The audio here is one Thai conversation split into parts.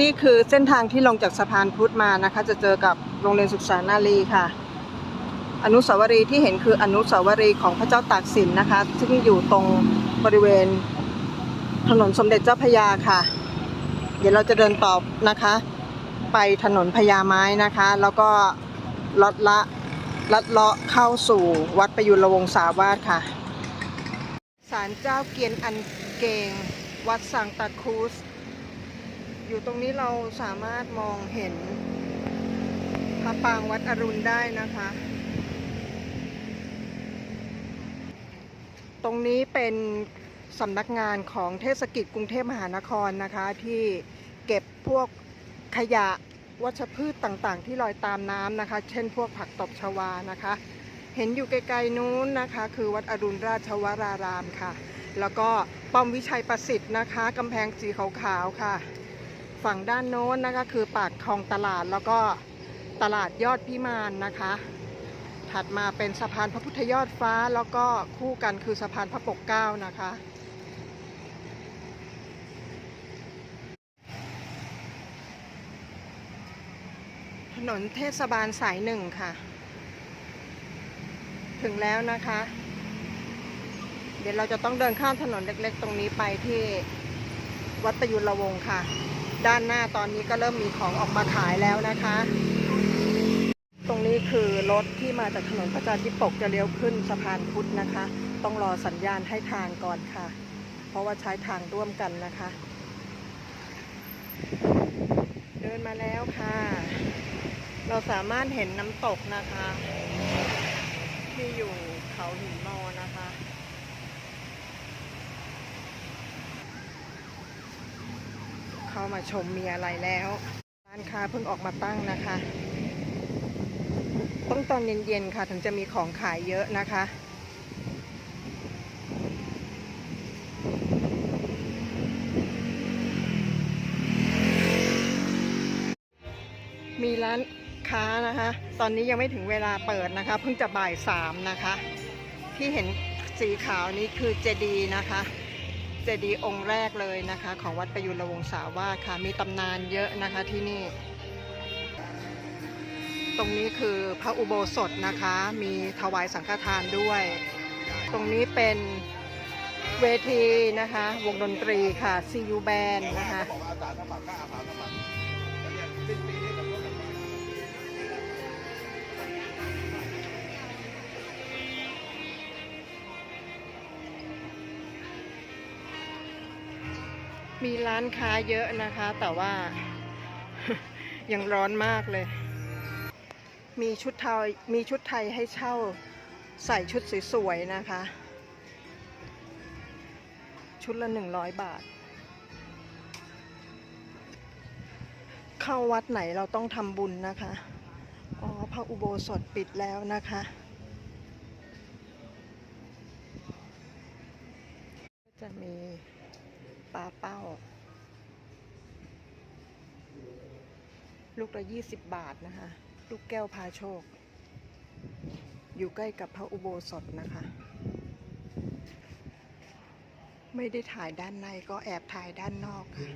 นี่คือเส้นทางที่ลงจากสะพานพุทธมานะคะ จะเจอกับโรงเรียนศึกษานารีค่ะ อนุสาวรีย์ที่เห็นคืออนุสาวรีย์ของพระเจ้าตากสินนะคะ ซึ่งอยู่ตรงบริเวณถนนสมเด็จเจ้าพยาค่ะ เดี๋ยวเราจะเดินต่อนะคะ ไปถนนพญาไม้นะคะ แล้วก็ลัดละลัดเลาะเข้าสู่วัดประยุรวงศาวาสค่ะศาลเจ้าเกียนอันเกง วัดสังตาครูส อยู่ตรงนี้เราสามารถมองเห็นพระปางวัดอรุณได้นะคะ ตรงนี้เป็นสำนักงานของเทศกิจกรุงเทพมหานครนะคะ ที่เก็บพวกขยะวัชพืชต่างๆ ที่ลอยตามน้ำนะคะ เช่นพวกผักตบชวานะคะ เห็นอยู่ไกลๆนู้นนะคะ คือวัดอรุณราชวรารามค่ะ แล้วก็ป้อมวิชัยประสิทธิ์นะคะกำแพงสีขาวๆค่ะ ฝั่งด้านโน้นนะคะคือปากคลองตลาดแล้วก็ตลาดยอดพิมานนะคะ ถัดมาเป็นสะพานพระพุทธยอดฟ้าแล้วก็คู่กันคือสะพานพระปกเกล้านะคะถนนเทศบาลสายหนึ่งค่ะ ถึงแล้วนะคะ เดี๋ยวเราจะต้องเดินข้ามถนนเล็กๆ ตรงนี้ไปที่วัดประยุรวงศ์ค่ะ ด้านหน้าตอนนี้ก็เริ่มมีของออกมาขายแล้วนะคะ ตรงนี้คือรถที่มาจากถนนประชาธิปกจะเลี้ยวขึ้นสะพานพุทธนะคะ ต้องรอสัญญาณให้ทางก่อนค่ะ เพราะว่าใช้ทางร่วมกันนะคะ เดินมาแล้วค่ะ เราสามารถเห็นน้ำตกนะคะ ที่อยู่เขาหินมอนะคะ เข้ามาชมมีอะไรแล้ว ร้านค้าเพิ่งออกมาตั้งนะคะ ต้องตอนเย็นๆค่ะ ถึงจะมีของขายเยอะนะคะมีร้านค้านะคะ ตอนนี้ยังไม่ถึงเวลาเปิดนะคะ เพิ่งจะบ่ายสามนะคะ ที่เห็นสีขาวนี้คือเจดีย์นะคะ เจดีย์องค์แรกเลยนะคะ ของวัดประยุรวงศาวาสค่ะ มีตำนานเยอะนะคะที่นี่ ตรงนี้คือพระอุโบสถนะคะ มีถวายสังฆทานด้วย ตรงนี้เป็นเวทีนะคะ วงดนตรีค่ะซียูแบนนะคะ มีร้านค้าเยอะนะคะ แต่ว่ายังร้อนมากเลย มีชุดไทยมีชุดไทยให้เช่าใส่ชุดสวยๆนะคะ ชุดละหนึ่งร้อยบาท เข้าวัดไหนเราต้องทำบุญนะคะ อ๋อ พระอุโบสถปิดแล้วนะคะจะมี ปลาเป้า ลูกละยี่สิบบาทนะคะ ลูกแก้วพาโชค อยู่ใกล้กับพระอุโบสถนะคะ ไม่ได้ถ่ายด้านในก็แอบถ่ายด้านนอกค่ะ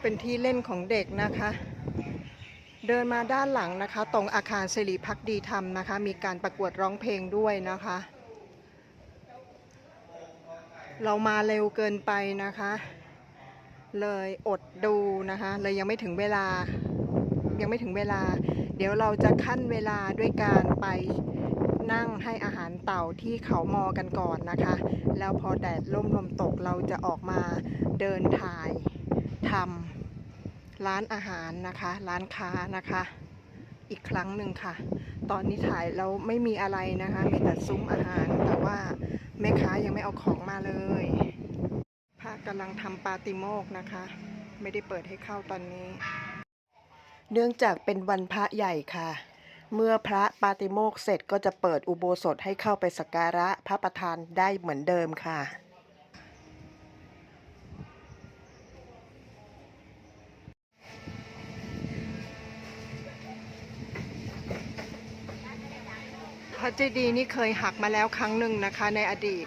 เป็นที่เล่นของเด็กนะคะ เดินมาด้านหลังนะคะ ตรงอาคารสิริพักดีธรรมนะคะ มีการประกวดร้องเพลงด้วยนะคะ เรามาเร็วเกินไปนะคะ เลยอดดูนะคะ เลยยังไม่ถึงเวลา ยังไม่ถึงเวลา เดี๋ยวเราจะขั้นเวลาด้วยการไปนั่งให้อาหารเต่าที่เขามอกันก่อนนะคะ แล้วพอแดดล่มลมตกเราจะออกมาเดินถ่ายทำร้านอาหารนะคะ ร้านค้านะคะ อีกครั้งหนึ่งค่ะ ตอนนี้ถ่ายแล้วไม่มีอะไรนะคะ มีแต่ซุ้มอาหารแต่ว่า แม่ค้ายังไม่เอาของมาเลยพระกำลังทำปาติโมกข์นะคะ ไม่ได้เปิดให้เข้าตอนนี้ เนื่องจากเป็นวันพระใหญ่ค่ะ เมื่อพระปาติโมกข์เสร็จก็จะเปิดอุโบสถให้เข้าไปสักการะพระประธานได้เหมือนเดิมค่ะ พระเจดีย์นี่เคยหักมาแล้วครั้งหนึ่งนะคะในอดีต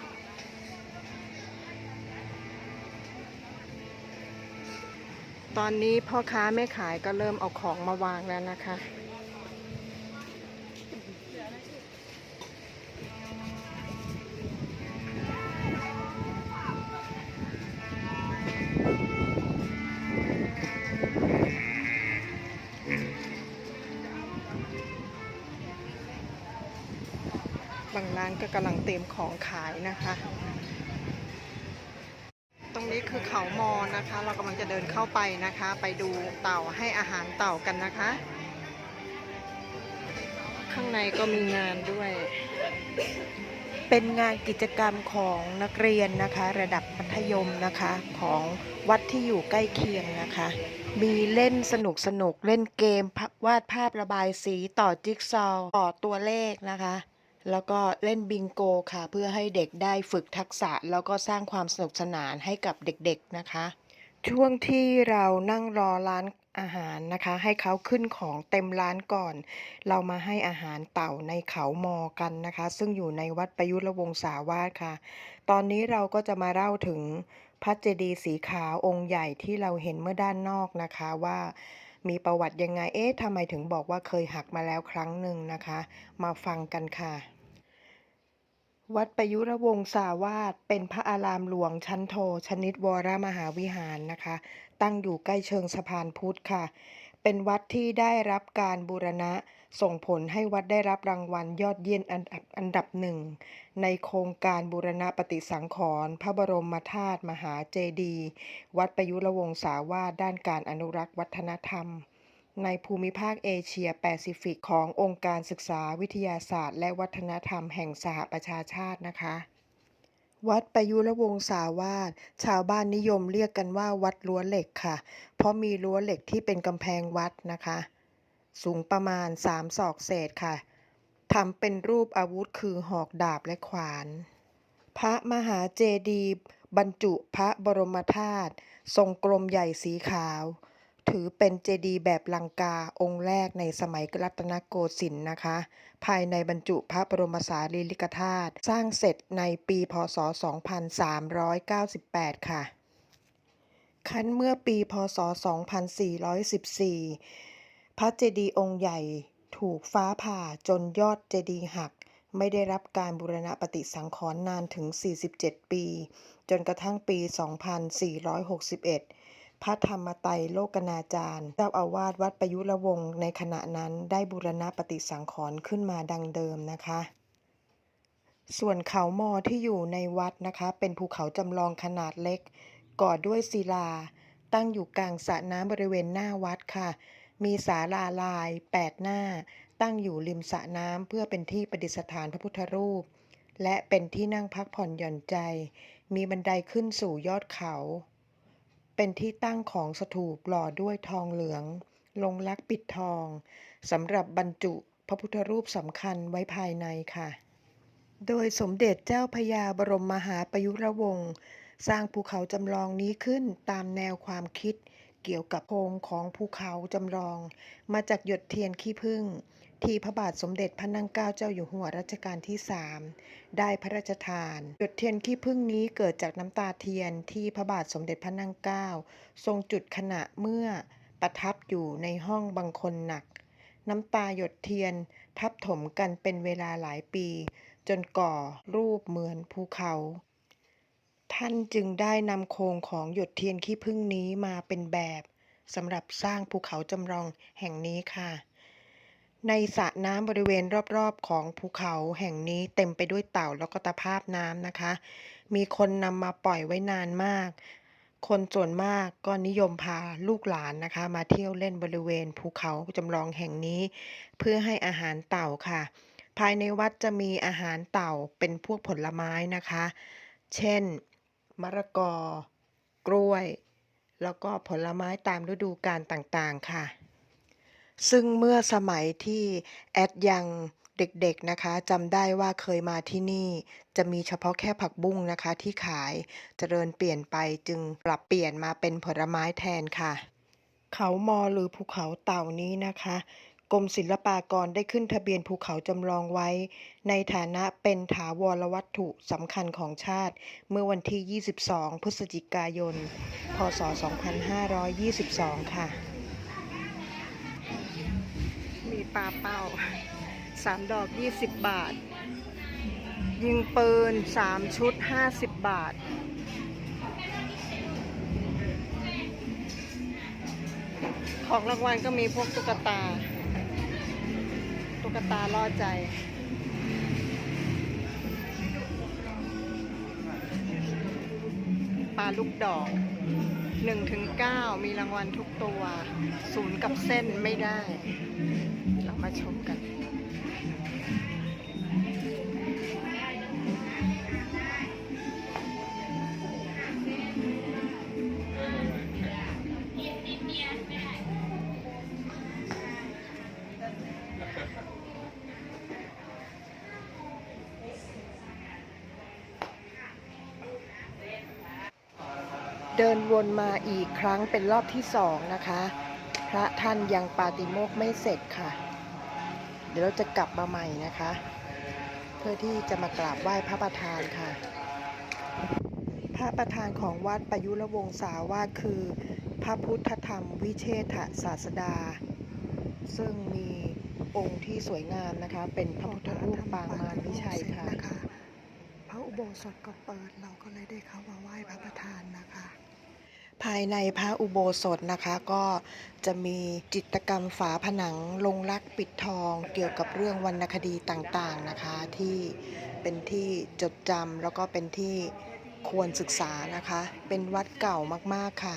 ตอนนี้พ่อค้าแม่ขายก็เริ่มเอาของมาวางแล้วนะคะ กำลังเตรียมของขายนะคะ ตรงนี้คือเขามอนะคะ เรากำลังจะเดินเข้าไปนะคะ ไปดูเต่าให้อาหารเต่ากันนะคะ ข้างในก็มีงานด้วย เป็นงานกิจกรรมของนักเรียนนะคะ ระดับมัธยมนะคะของวัดที่อยู่ใกล้เคียงนะคะ มีเล่นสนุกสนุกเล่นเกมวาดภาพระบายสีต่อจิ๊กซอว์ต่อตัวเลขนะคะ แล้วก็เล่นบิงโกค่ะ เพื่อให้เด็กได้ฝึกทักษะ แล้วก็สร้างความสนุกสนานให้กับเด็กๆนะคะ ช่วงที่เรานั่งรอร้านอาหารนะคะ ให้เขาขึ้นของเต็มร้านก่อน เรามาให้อาหารเต่าในเขามอกันนะคะ ซึ่งอยู่ในวัดประยุรวงศาวาสค่ะ ตอนนี้เราก็จะมาเล่าถึงพระเจดีย์สีขาวองค์ใหญ่ที่เราเห็นเมื่อด้านนอกนะคะว่ามีประวัติยังไง เอ๊ะทำไมถึงบอกว่าเคยหักมาแล้วครั้งหนึ่งนะคะ มาฟังกันค่ะ วัดประยุรวงศาวาสเป็นพระอารามหลวงชั้นโท ชนิดวรมหาวิหารนะคะ ตั้งอยู่ใกล้เชิงสะพานพุทธค่ะ เป็นวัดที่ได้รับการบูรณะส่งผลให้วัดได้รับรางวัลยอดเยี่ยมอันดับอันดับหนึ่ง ในโครงการบูรณะปฏิสังขรณ์พระบรมธาตุมหาเจดีย์วัดประยุรวงศาวาสด้านการอนุรักษ์วัฒนธรรม ในภูมิภาคเอเชียแปซิฟิกขององค์การศึกษาวิทยาศาสตร์ และวัฒนธรรมแห่งสหประชาชาตินะคะ วัดประยุรวงศาวาสชาวบ้านนิยมเรียกกันว่าวัดรั้วเหล็กค่ะ เพราะมีรั้วเหล็กที่เป็นกำแพงวัดนะคะ สูงประมาณ3ศอกเศษค่ะทำเป็นรูปอาวุธคือหอกดาบและขวาน พระมหาเจดีย์บรรจุพระบรมธาตุทรงกลมใหญ่สีขาว ถือเป็นเจดีย์แบบลังกาองค์แรกในสมัยรัตนโกสินทร์นะคะ ภายในบรรจุพระบรมสารีริกธาตุสร้างเสร็จในปีพศ 2398 ค่ะ คั้นเมื่อปีพศ 2414 พระเจดีย์องค์ใหญ่ถูกฟ้าผ่าจนยอดเจดีย์หักไม่ได้รับการบูรณะปฏิสังขรณ์นานถึง 47 ปี จนกระทั่งปี 2461 พระธรรมไตรโลกนาจารย์ เจ้าอาวาสวัดประยุรวงศ์ในขณะนั้นได้บูรณะปฏิสังขรณ์ขึ้นมาดังเดิมนะคะ ส่วนเขามอที่อยู่ในวัดนะคะ เป็นภูเขาจำลองขนาดเล็ก ก่อด้วยศิลา ตั้งอยู่กลางสระน้ำบริเวณหน้าวัดค่ะ มีศาลาลาย8หน้า ตั้งอยู่ริมสระน้ำเพื่อเป็นที่ประดิษฐานพระพุทธรูป และเป็นที่นั่งพักผ่อนหย่อนใจ มีบันไดขึ้นสู่ยอดเขา เป็นที่ตั้งของสถูปหล่อด้วยทองเหลือง ลงลักปิดทองสำหรับบรรจุพระพุทธรูปสำคัญไว้ภายในค่ะ โดยสมเด็จเจ้าพยาบรมมหาประยุรวงศ์สร้างภูเขาจำลองนี้ขึ้นตามแนวความคิดเกี่ยวกับโครงของภูเขาจำลอง มาจากหยดเทียนขี้ผึ้ง ที่พระบาทสมเด็จพระนั่งเกล้าเจ้าอยู่หัวรัชกาลที่3ได้พระราชทานหยดเทียนขี้ผึ้งนี้เกิดจากน้ำตาเทียนที่พระบาทสมเด็จพระนั่งเกล้าทรงจุดขณะเมื่อประทับอยู่ในห้องบางคนหนัก น้ำตาหยดเทียนทับถมกันเป็นเวลาหลายปี จนก่อรูปเหมือนภูเขา ท่านจึงได้นำโครงของหยดเทียนขี้ผึ้งนี้มาเป็นแบบสำหรับสร้างภูเขาจำลองแห่งนี้ค่ะ ในสระน้ำบริเวณรอบๆ ของภูเขาแห่งนี้เต็มไปด้วยเต่าแล้วก็ตะภาพน้ำนะคะ มีคนนำมาปล่อยไว้นานมาก คนส่วนมากก็นิยมพาลูกหลานนะคะ มาเที่ยวเล่นบริเวณภูเขาจำลองแห่งนี้ เพื่อให้อาหารเต่าค่ะ ภายในวัดจะมีอาหารเต่าเป็นพวกผลไม้นะคะ เช่น มะละกอ กล้วย แล้วก็ผลไม้ตามฤดูกาลต่างๆค่ะ ซึ่งเมื่อสมัยที่แอดยังเด็กๆนะคะจำได้ว่าเคยมาที่นี่ จะมีเฉพาะแค่ผักบุ้งนะคะ ที่ขายเจริญเปลี่ยนไปจึงปรับเปลี่ยนมาเป็นผลไม้แทนค่ะ เขามอหรือภูเขาเต่านี้นะคะ กรมศิลปากรได้ขึ้นทะเบียนภูเขาจำลองไว้ ในฐานะเป็นถาวรวัตถุสำคัญของชาติ เมื่อวันที่ 22 พฤศจิกายน พศ 2522 ค่ะ ปลาเป้าสามดอก20บาท ยิงปืน3ชุด50บาท ของรางวัลก็มีพวกตุ๊กตา ตุ๊กตาล่อใจปลาลูกดอก 1ถึง9มีรางวัลทุกตัวศูนย์กับเส้นไม่ได้ เรามาชมกัน นวนมาอีกครั้งเป็นรอบที่สองนะคะ พระท่านยังปาติโมกไม่เสร็จค่ะ เดี๋ยวเราจะกลับมาใหม่นะคะ เพื่อที่จะมากราบไหว้พระประธานค่ะ พระประธานของวัดประยุรวงศาวาสคือ พระพุทธธรรมวิเชษฐศาสดา ซึ่งมีองค์ที่สวยงามนะคะ เป็นพระพุทธรูปปางมารวิชัยค่ะพระอุโบสถก็เปิดเราก็เลยได้เข้ามาไหว้พระประธานนะคะ ภายในพระอุโบสถนะคะก็จะมีจิตกรรมฝาผนังลงรักปิดทองเกี่ยวกับเรื่องวรรณคดีต่างๆนะคะที่เป็นที่จดจำแล้วก็เป็นที่ควรศึกษานะคะ เป็นวัดเก่ามากๆค่ะ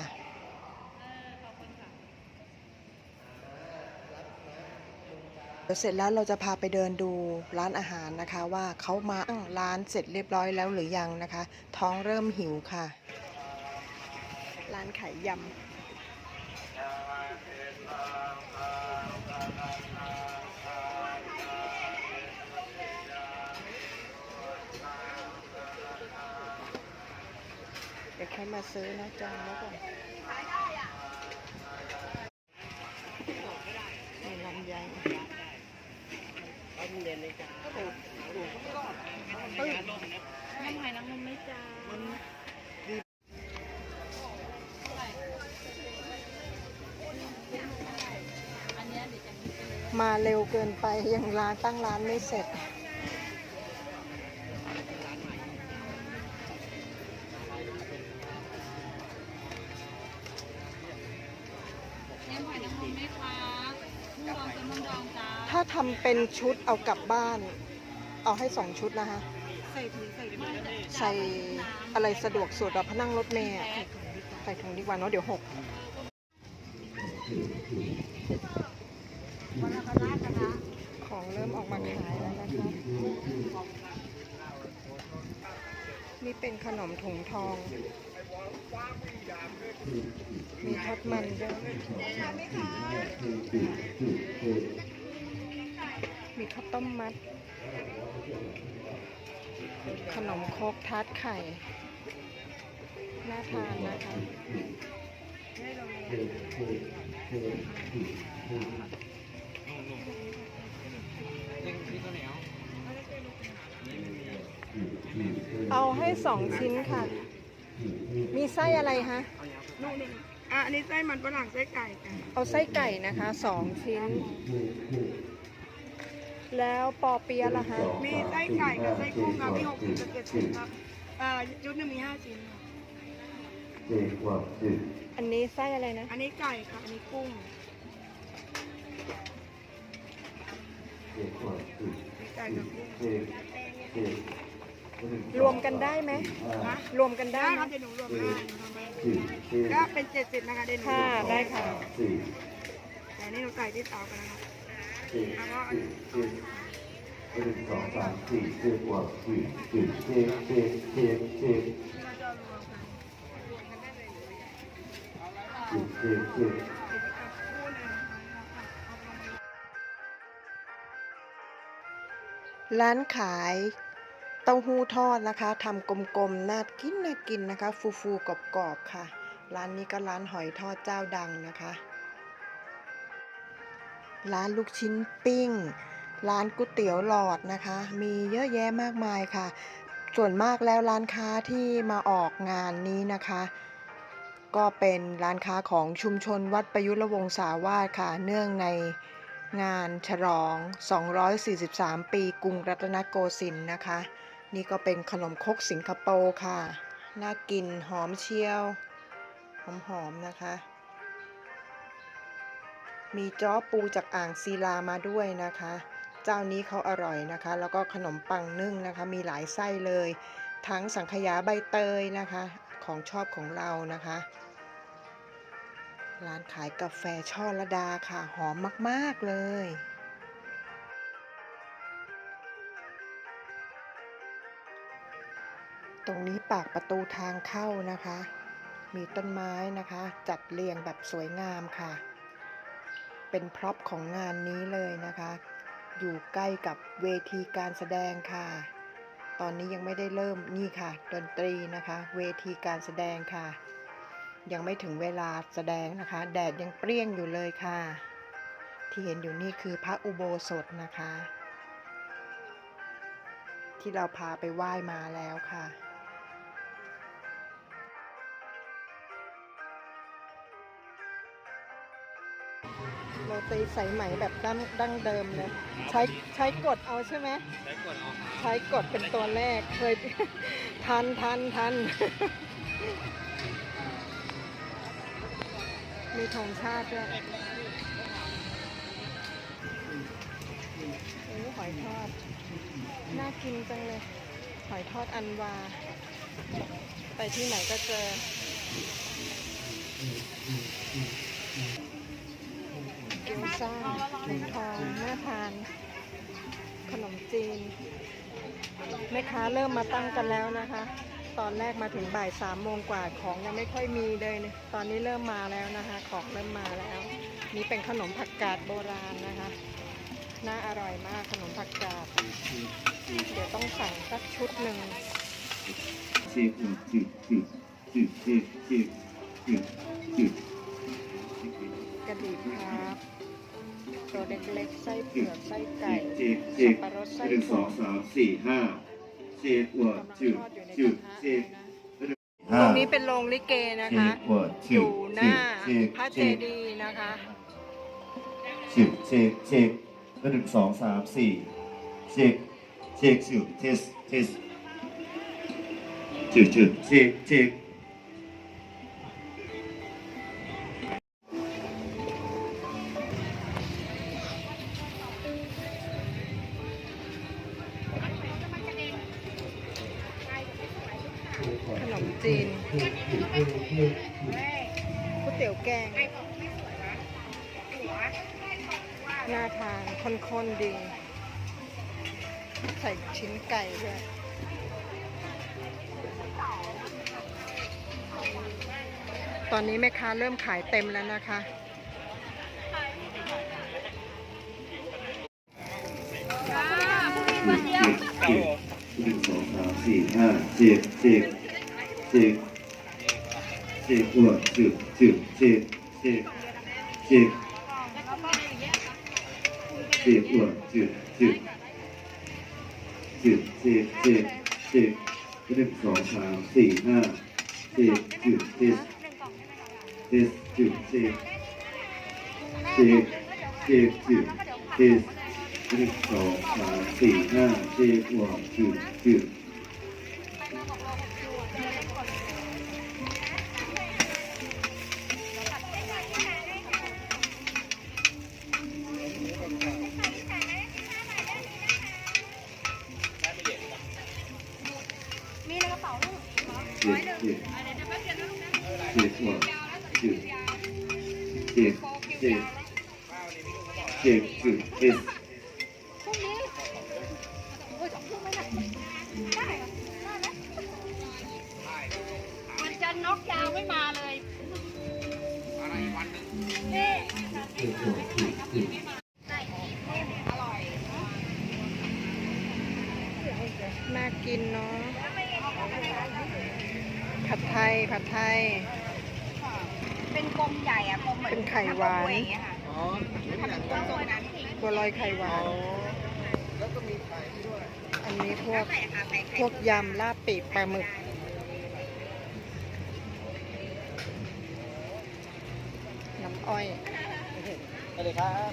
เสร็จแล้วเราจะพาไปเดินดูร้านอาหารนะคะ ว่าเขามาตั้งร้านเสร็จเรียบร้อยแล้วหรือยังนะคะ ท้องเริ่มหิวค่ะ ร้านขายยำ เดี๋ยวใครมาซื้อนะจองแล้วก่อนนี่ลำไยน้ำหอยนางรมไหม่จ้า มาเร็วเกินไปยังร้านตั้งร้านไม่เสร็จ ถ้าทำเป็นชุดเอากลับบ้าน เอาให้สองชุดนะคะใส่อะไรสะดวกสุดเราพนั่งรถเมล์ใส่ถุงดีกว่าเนาะเดี๋ยวหก ของเริ่มออกมาขายแล้วนะคะนี่เป็นขนมถุงทอง มีทอดมันด้วยมีข้าวต้มมัด ขนมโคกทาร์ตไข่ น่าทานนะคะ เอาให้สองชิ้นค่ะ มีไส้อะไรคะนู่นนี่อะอันนี้ไส้มันฝรั่งไส้ไก่ค่ะเอาไส้ไก่นะคะสองชิ้น แล้วปอเปี๊ยะล่ะคะมีไส้ไก่กับไส้กุ้งค่ะมีหกสิบกับเจ็ดสิบครับเอ่อชุดหนึงมีห้าชิ้นค่ะอันนี้ไส้อะไรนะ อันนี้ไก่ค่ะ อันนี้กุ้งมีไก่กับกุ้ง รวมกันได้ไหมนะรวมกันได้ได้ไหมครับเดี๋ยวหนูรวมให้หนูทำให้ก็เป็นเจ็ดสิบนะคะเดี๋ยวหนูค่ะได้ค่ะแต่อันนี่หนูใส่ที่เตากันนะครับแล้วก็อันหนึ่งสองสามสี่สิบกว่าสี่สิบสิบสิบสิบสิบเราจะรวมกันสิบสิบสิบคู่หนึ่งเอาลงมาร้านขายเต้าหู้ทอดนะคะทำกลมๆน่ากินน่ากินนะคะ ฟูๆกรอบๆค่ะ ร้านนี้ก็ร้านหอยทอดเจ้าดังนะคะ ร้านลูกชิ้นปิ้ง ร้านก๋วยเตี๋ยวหลอดนะคะ มีเยอะแยะมากมายค่ะ ส่วนมากแล้วร้านค้าที่มาออกงานนี้นะคะ ก็เป็นร้านค้าของชุมชนวัดประยุรวงศาวาสค่ะ เนื่องในงานฉลอง 243 ปีกรุงรัตนโกสินทร์นะคะ นี่ก็เป็นขนมครกสิงคโปร์ค่ะ น่ากินหอมเชียว หอมๆนะคะ มีจ้อปูจากอ่างศิลามาด้วยนะคะ เจ้านี้เขาอร่อยนะคะ แล้วก็ขนมปังนึ่งนะคะ มีหลายไส้เลย ทั้งสังขยาใบเตยนะคะ ของชอบของเรานะคะ ร้านขายกาแฟช่อระดาค่ะ หอมมาก ๆ เลย ตรงนี้ปากประตูทางเข้านะคะ มีต้นไม้นะคะ จัดเรียงแบบสวยงามค่ะ เป็นพร็อพของงานนี้เลยนะคะ อยู่ใกล้กับเวทีการแสดงค่ะ ตอนนี้ยังไม่ได้เริ่มนี่ค่ะ ดนตรีนะคะ เวทีการแสดงค่ะ ยังไม่ถึงเวลาแสดงนะคะ แดดยังเปรี้ยงอยู่เลยค่ะ ที่เห็นอยู่นี่คือพระอุโบสถนะคะที่เราพาไปไหว้มาแล้วค่ะ โรตีสายไหมแบบดั้งดั้งเดิมเลย ใช้ใช้กดเอาใช่ไหม ใช้กดเอาใช้กดเป็นตัวแรกเคย ทันทันทัน มีธงชาติด้วยโอ้หอยทอด น่ากินจังเลย หอยทอดอันวา ไปที่ไหนก็เจอ ซ่าทองน่าทาน ขนมจีน แม่ค้าเริ่มมาตั้งกันแล้วนะคะ ตอนแรกมาถึงบ่ายสามโมงกว่าของยังไม่ค่อยมีเลยเนี่ยตอนนี้เริ่มมาแล้วนะคะ ของเริ่มมาแล้ว นี่เป็นขนมผักกาดโบราณนะคะ น่าอร่อยมากขนมผักกาด เดี๋ยวต้องสั่งสักชุดหนึ่งเช็คหมดจุดจุดจุดเช็คเช็คจุดจุดกระดิ่งครับ ตัวเล็กๆไส้เผือกไส้ไก่สับปะรดไส้หนึ่งสถั่อวงสามสี่ห้าเช็คหัวกำลังจุดทอดอยู่ในจุกดเช็คเลยนะห้าตรงนี้เป็นโรงลิเกนะคะ อยู่หน้าพระเจดีย์นะคะจุดเช็คเช็คหนึ่งสองสามสี่เช็คเช็คจุดเทสเทสจุดจุดเช็คเช็ค จีนก๋วยเตี๋ยวแกง น่าทานข้นๆดี ใส่ชิ้นไก่ด้วยตอนนี้แม่ค้าเริ่มขายเต็มแล้วนะคะ หนึ่งสองสามสี่ห้าเจ็ดเจ็ ดเจ็ดเจอ้วนจุดจุดเจ็ดเจ็ดเจ็ดเจ็ดอ้วนจุดจุดจุดเจ็ดเจ็ดเจหนึ่งสองสามสี่ห้าเจ็ดจุดเจ็ดเจ็ดจุดเจ็ดเจ็ดเจ็ดจุดเจหนึ่งสองสามสี่ห้าเจ็ดหัวจุดจุดาวไม่มาเลย อะไรวันหนึ่งนี่เจ็ดหัวจุดจุดน่ากินเนาะผัดไทยผัดไทย เป็นกลมใหญ่อะกลมเหมือนเป็นไข่หวานอย่งเงี้ยค่ะอ๋ออ๋อนี่แหละตัวตัวนั้นสิบัวลอยไข่หวานแล้วก็มีไข่ด้วย อันนี้พวก ใส่ค่ะใส่ไข่พวกยำลาบปีกปลาหมึก อ้อยสวัสดีครับ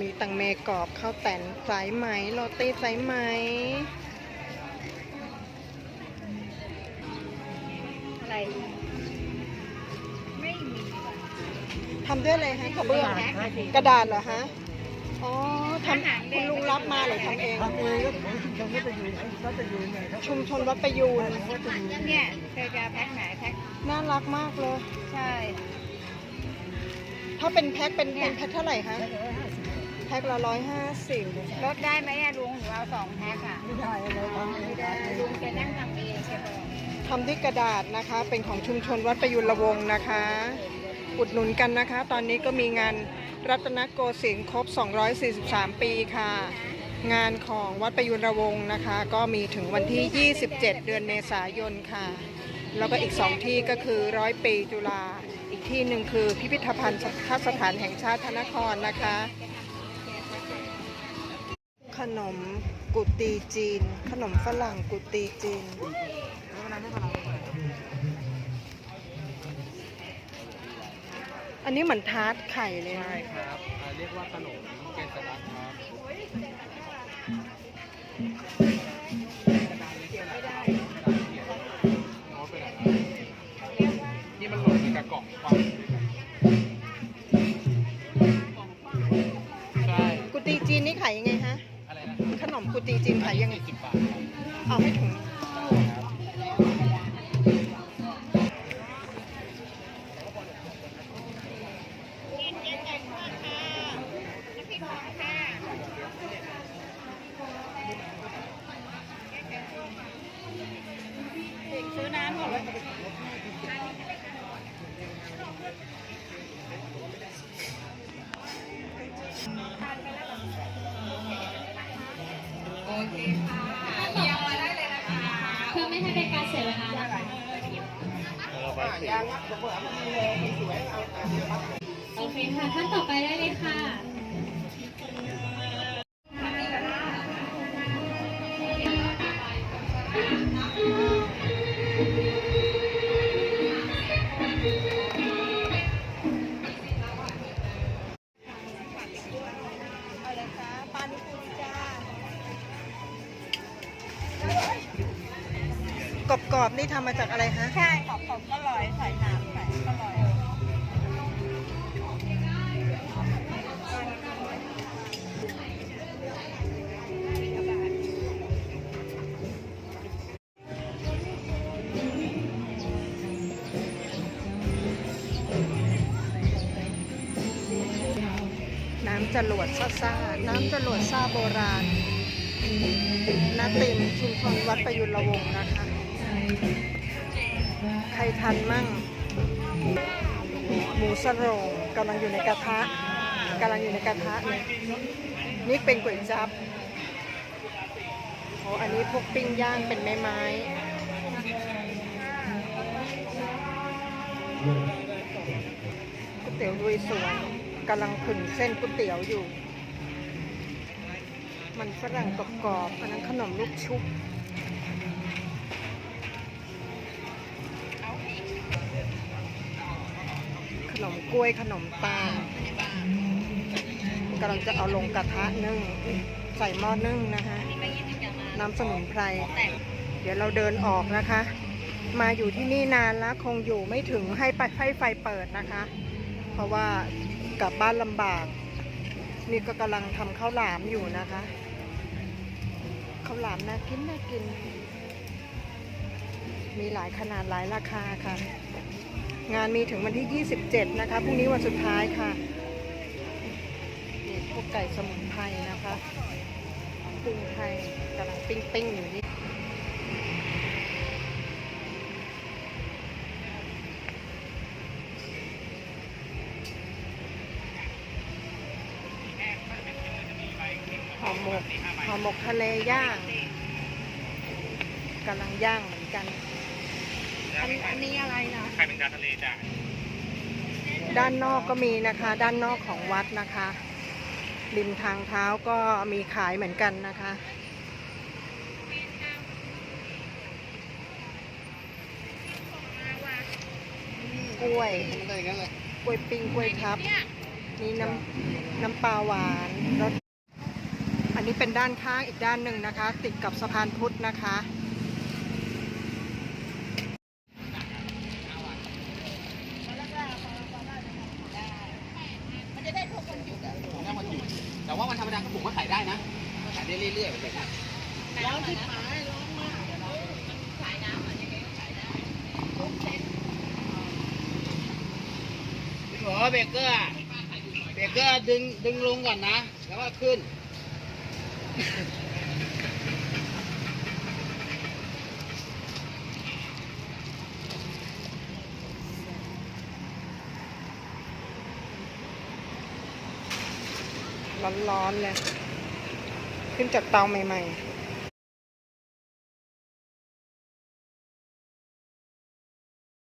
มีตังเมกรอบข้าวแตนสายไหมโรตีสายไหมอะไรไม่มีทำด้วยอะไรฮะกระเบื้องกระดาษเหรอฮะอ๋อทำคุณลุงรับมาหรือทำเองทำเองครับผมชุมชนวัดประยูนวัดประยูนเนี่ยครับชุมชนวัดประยูนเนี่ยเธอจะแพ็คไหนแพ็คน่ารักมากเลย ใช่ ถ้าเป็นแพ็คเป็นเป็นแพ็คเท่าไหร่คะ แพ็คละร้อยห้าสิบลดได้ไหมอะลุงหรือเอาสองแพ็คอะไม่ได้เราทำไม่ได้ลุงจะนั่งทำเองแกบอกทำด้วยกระดาษนะคะ เป็นของชุมชนวัดประยุรวงศ์นะคะ อุดหนุนกันนะคะ ตอนนี้ก็มีงานรัตนโกสินทร์ครบ 243 ปีค่ะ งานของวัดประยุรวงศ์นะคะ ก็มีถึงวันที่ 27 เดือนเมษายนค่ะ แล้วก็อีก 2 ที่ก็คือร้อยปีจุฬาอีก ที่หนึ่งคือพิพิธภัณฑ์สถานแห่งชาติพระนครนะคะ ขนมกุตีจีน ขนมฝรั่งกุตีจีน อันนี้เหมือนทาร์ตไข่เลยนะ ใช่ครับเรียกว่าขนม จีนนี่ขายยังไงฮะ อะไรนะขนมกุตีจีนขายยังไง สิบบาทครับเอาให้ถุงซื้อน้ำหมดเลย โอเคค่ะท่านต่อไปได้เลยค่ะอะไรคะปานิปุริจ้ากรอบๆนี่ทำมาจากอะไรฮะใช่ขอบผม ก็ลอยใส่น้ำใส่ก็ลอยน้ำจรวดซ่าซ่าน้ำจรวดซ่าโบราณนาติมชุมชนวัดประยุรวงศ์นะคะ รทันมั่ง หมูสโรงกำลังอยู่ในกระทะกำลังอยู่ในกระทะเนี่ยนี่เป็นก๋วยจับโอ้อันนี้พวกปิ้งย่างเป็นไม้ไม้ก๋วยเตี๋ยวลุยสวนกำลังผึ่งเส้นก๋วยเตี๋ยวอยู่ มันฝรั่งกรอบๆอันนั้นขนมลูกชุบ กล้วยขนมตาลกำลังจะเอาลงกระทะนึ่งใส่หม้อนึ่งนะคะน้ำสมุนไพร เดี๋ยวเราเดินออกนะคะ มาอยู่ที่นี่นานแล้วคงอยู่ไม่ถึงให้ไปให้ไฟเปิดนะคะ เพราะว่ากลับบ้านลำบาก นี่ก็กำลังทำข้าวหลามอยู่นะคะข้าวหลามน่ากินน่ากิน มีหลายขนาดหลายราคาค่ะ งานมีถึงวันที่ 27 นะคะ พรุ่งนี้วันสุดท้ายค่ะ นี่พวกไก่สมุนไพรนะคะปิ้งไทยกำลังปิ้งปิ้งๆอยู่นี่ห่อหมกห่อหมกทะเลย่างกำลังย่างเหมือนกัน อันอันนี้อะไรนะไข่เป็นจานทะเลจ้ะจด้านนอกก็มีนะคะ ด้านนอกของวัดนะคะริมทางเท้าก็มีขายเหมือนกันนะคะ กล้วยมันได้อย่างนั้นเลยกล้วยปิ้งกล้วยทับนี่น้ำน้ำปลาหวานรสอันนี้เป็นด้านข้างอีกด้านหนึ่งนะคะ ติดกับสะพานพุทธนะคะ แต่ว่าวันธรรมดาก็ผมก็ขายได้นะก็ขายได้เรื่อยๆเหมือนกันแล้วที่ขายร้องมากขายน้ำอะไรยังไงขายได้ทุกเซ็ต พี่หมอเบเกอร์อะเบเกอร์ดึงดึงลงก่อนนะ แล้วก็ขึ้น ร้อนๆเลย ขึ้นจากเตาใหม่ ๆ